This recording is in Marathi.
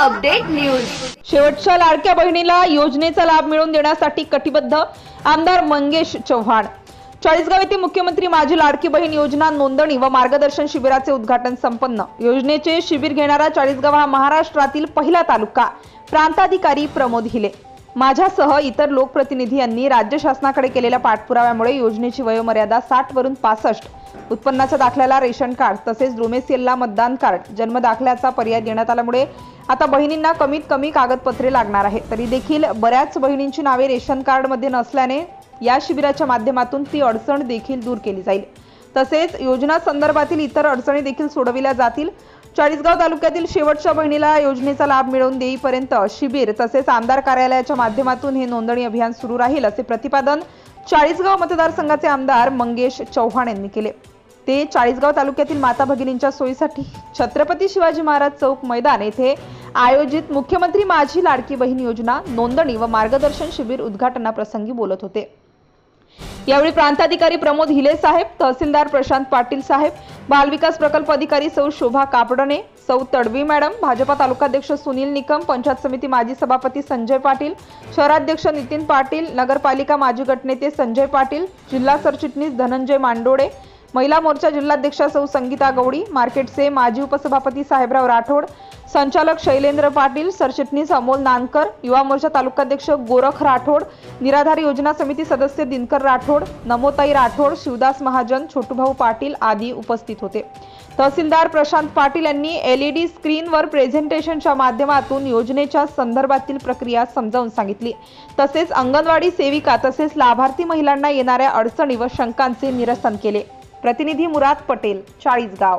Update news. शेवटच्या लाडक्या बहिणीला योजनेचा लाभ मिळवून देण्यासाठी कटिबद्ध आमदार मंगेश चव्हाण. चाळीसगाव येथे मुख्यमंत्री माझी लाडकी बहीण योजना नोंदणी व मार्गदर्शन शिबिराचे उद्घाटन संपन्न. योजनेचे शिबिर घेणारा चाळीसगाव हा महाराष्ट्रातील पहिला तालुका. प्रांताधिकारी प्रमोद हिले. माझ्यासह इतर लोकप्रतिनिधी यांनी राज्य शासनाकडे केलेल्या पाठपुराव्यामुळे योजनेची वयोमर्यादा साठ वरून पासष्ट उत्पन्नाच्या दाखल्याला रेशन कार्ड तसेच डोमेसियलला मतदान कार्ड जन्मदाखल्याचा पर्याय देण्यात आल्यामुळे आता बहिणींना कमीत कमी कागदपत्रे लागणार आहे तरी देखील बऱ्याच बहिणींची नावे रेशन कार्डमध्ये नसल्याने या शिबिराच्या माध्यमातून ती अडचण देखील दूर केली जाईल. तसेच योजना संदर्भातील इतर अडचणी देखील सोडविल्या जातील. चाळीसगाव तालुक्यातील शेवटच्या बहिणीला योजनेचा लाभ मिळवून देईपर्यंत शिबिर तसेच आमदार कार्यालयाच्या माध्यमातून हे नोंदणी अभियान सुरू राहील असे प्रतिपादन चाळीसगाव मतदारसंघाचे आमदार मंगेश चव्हाण यांनी केले. ते चाळीसगाव तालुक्यातील माता भगिनींच्या सोयीसाठी छत्रपती शिवाजी महाराज चौक मैदान येथे आयोजित मुख्यमंत्री माझी लाडकी बहीण योजना नोंदणी व मार्गदर्शन शिबिर उद्घाटनाप्रसंगी बोलत होते. यावेळी प्रांताधिकारी प्रमोद हिले साहेब तहसीलदार प्रशांत पाटील साहेब बालविकास प्रकल्प अधिकारी सौ शोभा कापडणे सौ तडवी मॅडम भाजपा तालुकाध्यक्ष सुनील निकम पंचायत समिती माजी सभापती संजय पाटील शहराध्यक्ष नितीन पाटील नगरपालिका माजी गटनेते संजय पाटील जिल्हा सरचिटणीस धनंजय मांडोडे महिला मोर्चा जिल्हाध्यक्षा सौ संगीता गवडी मार्केटचे माजी उपसभापती साहेबराव राठोड संचालक शैलेंद्र पाटील सरचिटणीस अमोल नानकर युवा मोर्चा तालुकाध्यक्ष गोरख राठोड निराधार योजना समिती सदस्य दिनकर राठोड नमोताई राठोड शिवदास महाजन छोटूभाऊ पाटील आदी उपस्थित होते. तहसीलदार प्रशांत पाटील यांनी एलईडी स्क्रीनवर प्रेझेंटेशनच्या माध्यमातून योजनेच्या संदर्भातील प्रक्रिया समजावून सांगितली. तसेच अंगणवाडी सेविका तसेच लाभार्थी महिलांना येणाऱ्या अडचणी व शंकांचे निरसन केले. प्रतिनिधी मुराद पटेल चाळीसगाव.